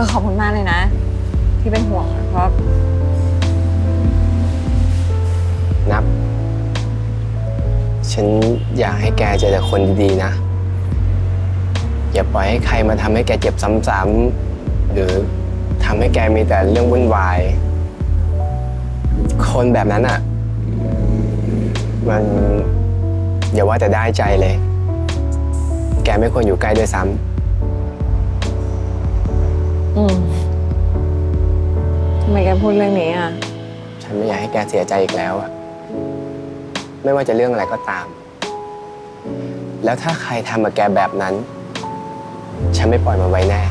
อขอบคุณมากเลยนะ ที่เป็นห่วงอะเพราะนับ ฉันอยากให้แกเจอแต่คนดีๆนะ อย่าปล่อยให้ใครมาทำให้แกเจ็บซ้ำๆหรือทำให้แกมีแต่เรื่องวุ่นวาย คนแบบนั้นอะ มันอย่าว่าแต่ได้ใจเลย แกไม่ควรอยู่ใกล้ด้วยซ้ำ อืมทำไมแกพูดเรื่องนี้อะ ฉันไม่อยากให้แกเสียใจอีกแล้วอะไม่ว่าจะเรื่องอะไรก็ตาม แล้วถ้าใครทำกับแกแบบนั้น ฉันไม่ปล่อยมันไว้แน่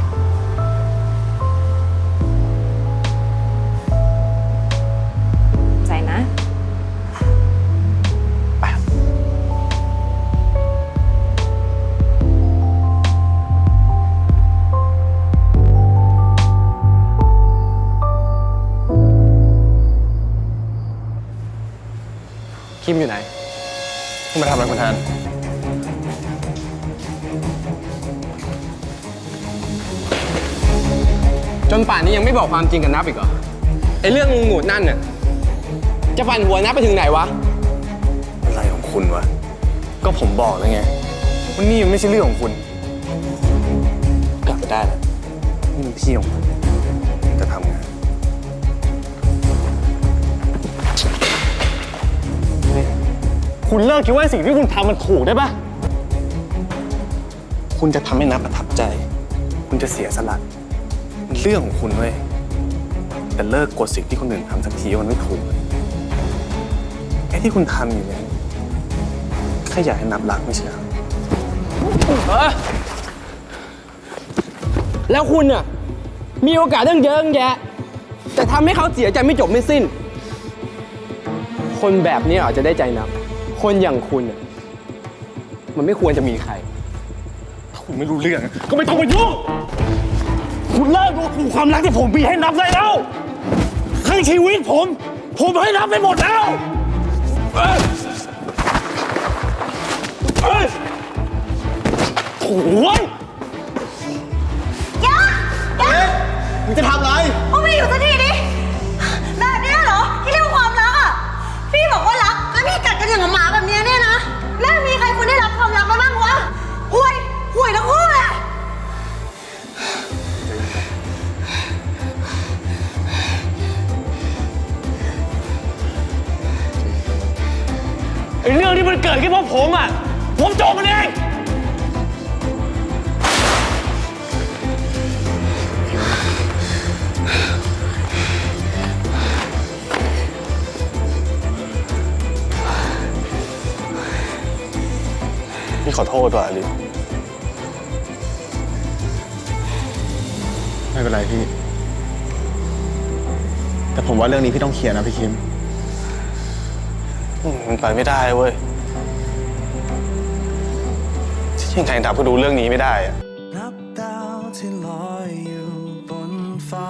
คิมอยู่ไหนคุณมาทำอะไรคุณแทนจนป่านนี้ยังไม่บอกความจริงกับนับอีกเหรอไอเรื่องงูงูดนั่นน่ะจะปั่นหัวนับไปถึงไหนวะ อะไรของคุณวะ ก็ผมบอกแล้วไงว่านี่มันไม่ใช่เรื่องของคุณ กลับไปได้แล้วนี่มันที่ของคุณ คุณเลิกคิดว่าสิ่งที่คุณทำมันถูกได้ปะคุณจะทำให้นับประทับใจ คุณจะเสียสละมันเรื่องของคุณเว้ยแต่เลิกกดสิ่งที่คนอื่นทำสักทีว่ามันไม่ถูกไอ้ที่คุณทำอยู่เนี่ยแค่อยากให้นับรักไม่ใช่เหรอเออแล้วคุณน่ะมีโอกาสตั้งเยอะตั้งแยะ แต่ทำให้เขาเสียใจไม่จบไม่สิ้น คนแบบนี้อาจจะได้ใจนับ คนอย่างคุณน่ะมันไม่ควรจะมีใคร ถ้าคุณไม่รู้เรื่อง ก็ไม่ต้องมายุ่ง คุณเลิกดูถูกความรักที่ผมมีให้นับได้แล้วให้ชีวิตผม ผมให้นับไปหมดแล้วเอ้ยเอ้ยโอ้ยอย่าอย่ามึงจะทำอะไรเอาไม่อยู่สักทีดิ เรื่องที่มันเกิดขึ้นเพราะผมอะ ผมจบมันเอง พี่ขอโทษว่ะอลิไม่เป็นไรพี่ แต่ผมว่าเรื่องนี้พี่ต้องเคลียร์นะพี่คิม มันไปไม่ได้เว้ยที่ยังไงดับก็ดูเรื่องนี้ไม่ได้อะนับดาวที่ลอยอยู่บนฟ้า